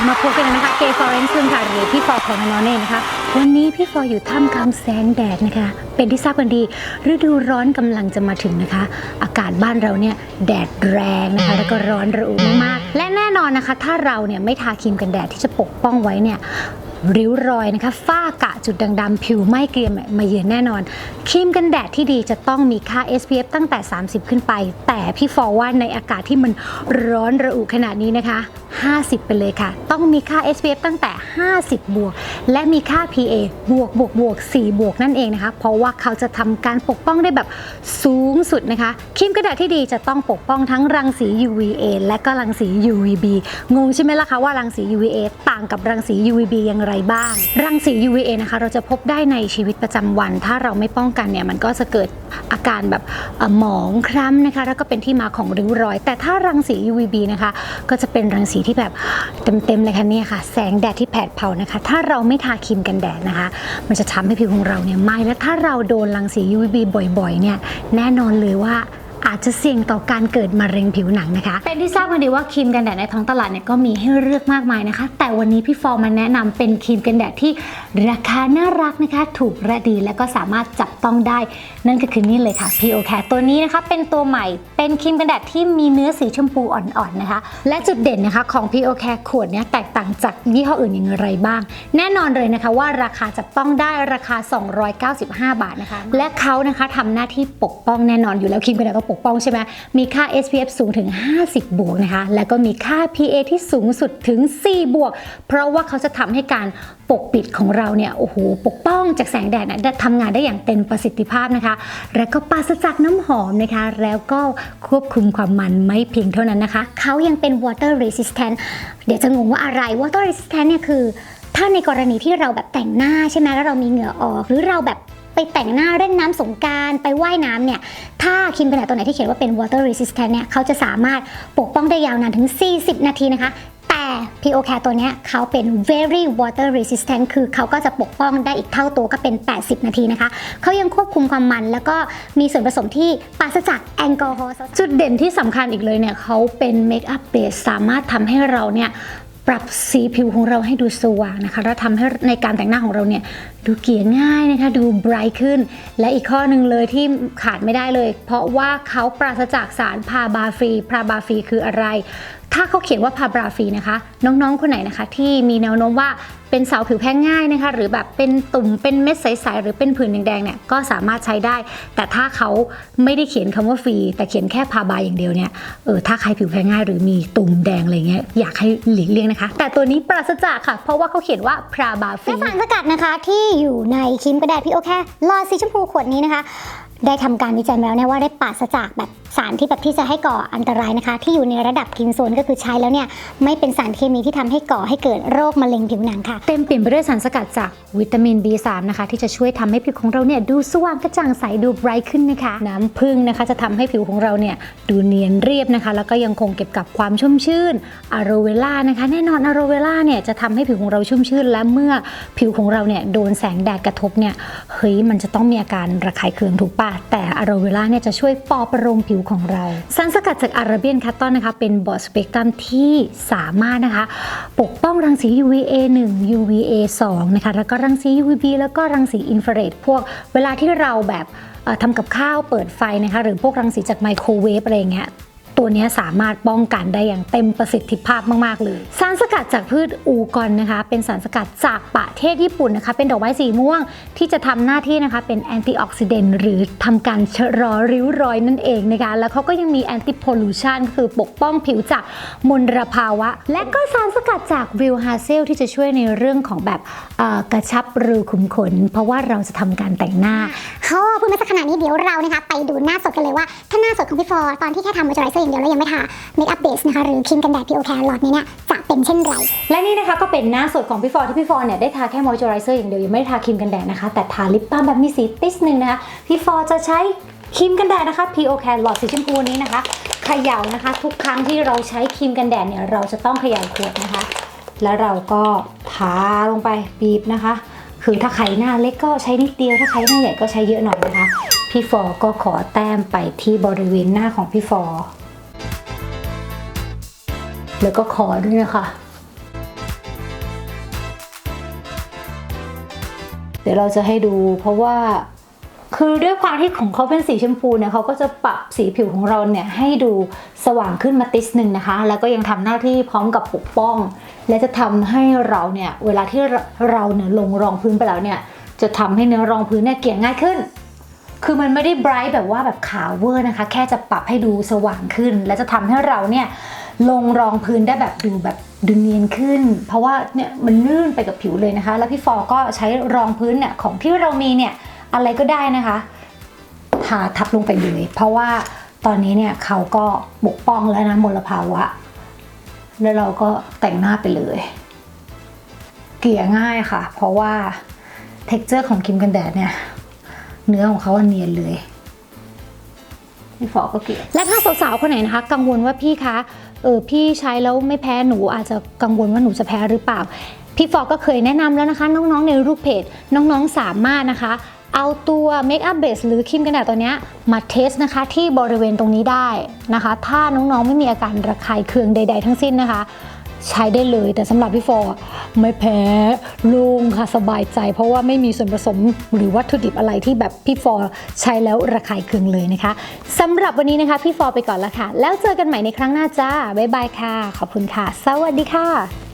บมาพบกันนะคะเกย์ฟอเรนซ์ซึ่งค่ะหรือพี่ฟอร์ของนอนเน่นะคะ วันนี้พี่ฟอร์อยู่ท่ามกลางแสงแดดนะคะ เป็นที่ทราบกันดี ฤดูร้อนกำลังจะมาถึงนะคะ อากาศบ้านเราเนี่ยแดดแรงนะคะ แล้วก็ร้อนระอุมากๆและแน่นอนนะคะ ถ้าเราเนี่ยไม่ทาครีมกันแดดที่จะปกป้องไว้เนี่ย ริ้วรอยนะคะฝ้ากะจุดด่างๆผิวไหม้เกรียมมาเยือนแน่นอนครีมกันแดดที่ดีจะต้องมีค่า SPF ตั้งแต่ 30 ขึ้นไป แต่พี่ฟอว่าในอากาศที่มันร้อนระอุขนาดนี้นะคะ 50 ไปเลยค่ะ ต้องมีค่า SPF ตั้งแต่ 50 บวก และมีค่า PA บวกบวกบวก4บวกนั่นเองนะคะ เพราะว่าเขาจะทำการปกป้องได้แบบสูงสุดนะคะครีมกันแดดที่ดีจะต้องปกป้องทั้งรังสี UVA และก็รังสี UVB งงใช่ไหมล่ะคะว่ารังสี UVA ต่างกับรังสี UVB อย่างไรบ้าง รังสี UVA นะคะ เราจะพบได้ในชีวิตประจำวัน ถ้าเราไม่ป้องกันเนี่ยมันก็จะเกิดอาการแบบหมองคล้ำนะคะ แล้วก็เป็นที่มาของริ้วรอย แต่ถ้ารังสี UVB นะคะ ก็จะเป็นรังสีที่แบบเต็มๆเลยค่ะเนี่ยค่ะ แสงแดดที่แผดเผานะคะ ถ้าเราไม่ทาครีมกันแดดนะคะ มันจะทำให้ผิวของเราเนี่ยไหม้และถ้าเราโดนรังสี UVB บ่อยๆเนี่ยแน่นอนเลยว่า อาจจะเสี่ยงต่อการเกิดมะเร็งผิวหนังนะคะ เป็นที่ทราบกันดีว่าครีมกันแดดในท้องตลาดเนี่ยก็มีให้เลือกมากมายนะคะ แต่วันนี้พี่ฟอร์มาแนะนำเป็นครีมกันแดดที่ราคาน่ารักนะคะ ถูกและดีและก็สามารถจับต้องได้ นั่นก็คือนี่เลยค่ะ PO Care ตัวนี้นะคะเป็นตัวใหม่เป็นครีมกันแดดที่มีเนื้อสีชมพูอ่อนๆนะคะ และจุดเด่นนะคะของ PO Care ขวดเนี้ยแตกต่างจากยี่ห้ออื่นอย่างไรบ้าง แน่นอนเลยนะคะว่าราคาจับต้องได้ราคา 295 บาทนะคะ และเขานะคะทำหน้าที่ปกป้องแน่นอนอยู่แล้วครีมกันแดดก็ปกป้องใช่ไหมมีค่า SPF สูงถึง 50 บวกนะคะ แล้วก็มีค่า PA ที่สูงสุดถึง 4 บวก เพราะว่าเขาจะทำให้การปกปิดของเราเนี่ยโอ้โหปกป้องจากแสงแดดนะทำงานได้อย่างเต็มประสิทธิภาพนะคะ แล้วก็ปราศจากน้ำหอมนะคะ แล้วก็ควบคุมความมันไม่เพียงเท่านั้นนะคะ เขายังเป็น water resistant เดี๋ยวจะงงว่าอะไร water resistant เนี่ยคือ ถ้าในกรณีที่เราแบบแต่งหน้าใช่ไหมแล้วเรามีเหงื่อออก หรือเราแบบ แต่งหน้าเล่นน้ำสงการไปว่ายน้ำเนี่ย ถ้าครีมกันแดดตัวไหนที่เขียนว่าเป็น water resistant เนี่ยเขาจะสามารถปกป้องได้ยาวนานถึง 40 นาทีนะคะแต่ PO Care ตัวเนี้ยเขาเป็น very water resistant คือเขาก็จะปกป้องได้อีกเท่าตัวก็เป็น 80 นาทีนะคะ เขายังควบคุมความมันแล้วก็มีส่วนผสมที่ปราศจากแอลกอฮอล์ จุดเด่นที่สำคัญอีกเลยเนี่ยเขาเป็นเมคอัพเบสสามารถทำให้เราเนี่ย ปรับสีผิวของเราให้ดูสว่างนะคะแล้วทำให้ในการแต่งหน้าของเราเนี่ยดูเกลี่ยง่ายนะคะดูไบรท์ขึ้น และอีกข้อหนึ่งเลยที่ขาดไม่ได้เลย เพราะว่าเขาปราศจากสารพาบาฟรีพาบาฟรีคืออะไร ถ้าเขาเขียนว่าพาบราฟรีนะคะน้องๆ คนไหนนะคะ ที่มีแนวโน้มว่าเป็นสาวผิวแพ้ง่ายนะคะ หรือแบบเป็นตุ่มเป็นเม็ดใสๆหรือเป็นผื่นแดงๆเนี่ยก็สามารถใช้ได้ แต่ถ้าเขาไม่ได้เขียนคำว่าฟรี แต่เขียนแค่พาบาอย่างเดียวเนี่ยเออถ้าใครผิวแพ้ง่าย หรือมีตุ่มแดงอะไรเงี้ยอยากให้หลีกเลี่ยงนะคะ แต่ตัวนี้ปราศจากค่ะ เพราะว่าเขาเขียนว่าพาบาฟรีสารสกัดนะคะที่อยู่ในครีมกระดาษพี่โอแค่ลอสีชมพูขวดนี้นะคะ ได้ทำการวิจัยมาแล้วเนี่ยว่าได้ปราศจากแบบ สารที่แบบที่จะให้ก่ออันตรายนะคะ ที่อยู่ในระดับกินโซนก็คือใช้แล้วเนี่ยไม่เป็นสารเคมีที่ทำให้ก่อให้เกิดโรคมะเร็งผิวหนังค่ะ เต็มเปี่ยมไปด้วยสารสกัดจากวิตามิน B3 นะคะ ที่จะช่วยทำให้ผิวของเราเนี่ยดูสว่างกระจ่างใสดูไบรท์ขึ้นนะคะ น้ำผึ้งนะคะ จะทำให้ผิวของเราเนี่ยดูเนียนเรียบนะคะ แล้วก็ยังคงเก็บกับความชุ่มชื่นอะโรเวล่านะคะ แน่นอนอะโรเวล่าเนี่ยจะทำให้ผิวของเราชุ่มชื่น และเมื่อผิวของเราเนี่ยโดนแสงแดดกระทบเนี่ยเฮ้ยมันจะต้องมีอาการระคายเคืองถูกปะแต่อะโรเวล่าเนี่ยจะช่วยปอบประโลมผิวของเรา สารสกัดจากอาราเบียนคัตตอนนะคะ เป็นบอดสเปกตรัมที่สามารถนะคะ ปกป้องรังสี UVA 1 UVA 2นะคะ แล้วก็รังสี UVB แล้วก็รังสีอินฟราเรดพวกเวลาที่เราแบบทำกับข้าวเปิดไฟนะคะ หรือพวกรังสีจากไมโครเวฟอะไรเงี้ย ตัวนี้สามารถป้องกันได้อย่างเต็มประสิทธิภาพมาก ๆ เลย สารสกัดจากพืชอูกอนนะคะ เป็นสารสกัดจากประเทศญี่ปุ่นนะคะ เป็นดอกไม้สีม่วงที่จะทำหน้าที่นะคะเป็นแอนตี้ออกซิเดนต์หรือทำการชะลอริ้วรอยนั่นเองนะคะ แล้วเขาก็ยังมีแอนตี้โพลูชันคือปกป้องผิวจากมลภาวะ และก็สารสกัดจากวิลฮาเซลที่จะช่วยในเรื่องของแบบกระชับรูขุมขน เพราะว่าเราจะทำการแต่งหน้าเขาพูดมาสักขนาดนี้เดี๋ยวเรานะคะไปดูหน้าสดกันเลยว่าถ้าหน้าสดของพี่ฟอร์ตอนที่แค่ทำมอยเจอไรเซอร์อย่างเดียวแล้วยังไม่ทาเมคอัพเบสนะคะหรือครีมกันแดดพีโอแคร์หลอดนี้เนี่ยจะเป็นเช่นไร และนี่นะคะก็เป็นหน้าสดของพี่ฟอร์ที่พี่ฟอร์เนี่ยได้ทาแค่มอยเจอไรเซอร์อย่างเดียวยังไม่ได้ทาครีมกันแดดนะคะ แต่ทาลิปบาล์มแบบมีสีติสหนึ่งนะคะพี่ฟอร์จะใช้ครีมกันแดดนะคะ PO Care หลอดสีชมพูนี้นะคะเขย่านะคะ ทุกครั้งที่เราใช้ครีมกันแดดเนี่ยเราจะต้องเขย่าขวดนะคะ แล้วเราก็ทาลงไปบีบนะคะ คือถ้าใครหน้าเล็กก็ใช้นิดเดียวถ้าใครหน้าใหญ่ก็ใช้เยอะหน่อยนะคะ พี่ฟอก็ขอแต้มไปที่บริเวณหน้าของพี่ฟอ แล้วก็คอด้วยนะคะเดี๋ยวเราจะให้ดูเพราะว่าคือด้วยความที่ของเขาเป็นสีชมพูเนี่ยเขาก็จะปรับสีผิวของเราเนี่ยให้ดูสว่างขึ้นมาติสหนึ่งนะคะ แล้วก็ยังทำหน้าที่พร้อมกับปกป้อง และจะทำให้เราเนี่ยเวลาที่เราเนี่ยลงรองพื้นไปแล้วเนี่ยจะทำให้เนื้อรองพื้นเนี่ยเกลี่ยง่ายขึ้น คือมันไม่ได้ไบรท์แบบว่าแบบขาวเวอร์นะคะ แค่จะปรับให้ดูสว่างขึ้น และจะทำให้เราเนี่ย ลงรองพื้นได้แบบดูแบบดูเนียนขึ้น เพราะว่าเนี่ยมันลื่นไปกับผิวเลยนะคะ แล้วพี่ฟอก็ใช้รองพื้นเนี่ยของที่เรามีเนี่ยอะไรก็ได้นะคะทาทับลงไปเลย เพราะว่าตอนนี้เนี่ยเขาก็ปกป้องแล้วนะมลภาวะ แล้วเราก็แต่งหน้าไปเลย เกลี่ยง่ายค่ะ เพราะว่าเท็กเจอร์ของครีมกันแดดเนี่ยเนื้อของเขาเนียนเลย พี่ฟอก็เกลี่ยและถ้าสาวๆคนไหนนะคะ กังวลว่าพี่คะเออพี่ใช้แล้วไม่แพ้หนูอาจจะกังวลว่าหนูจะแพ้หรือเปล่า พี่ฟอก็เคยแนะนำแล้วนะคะ น้องๆในรูปเพจน้องๆสามารถนะคะ เอาตัวเมคอัพเบสหรือครีมกันแดดตัวนี้มาเทสนะคะ ที่บริเวณตรงนี้ได้นะคะ ถ้าน้องๆไม่มีอาการระคายเคืองใด ๆ ทั้งสิ้นนะคะ ใช้ได้เลยแต่สำหรับพี่ฟอร์ไม่แพ้โล่งค่ะสบายใจ เพราะว่าไม่มีส่วนผสมหรือวัตถุดิบอะไรที่แบบพี่ฟอร์ใช้แล้วระคายเคืองเลยนะคะสำหรับวันนี้นะคะพี่ฟอร์ไปก่อนละค่ะ แล้วเจอกันใหม่ในครั้งหน้าจ้าบ๊ายบายค่ะ ขอบคุณค่ะ สวัสดีค่ะ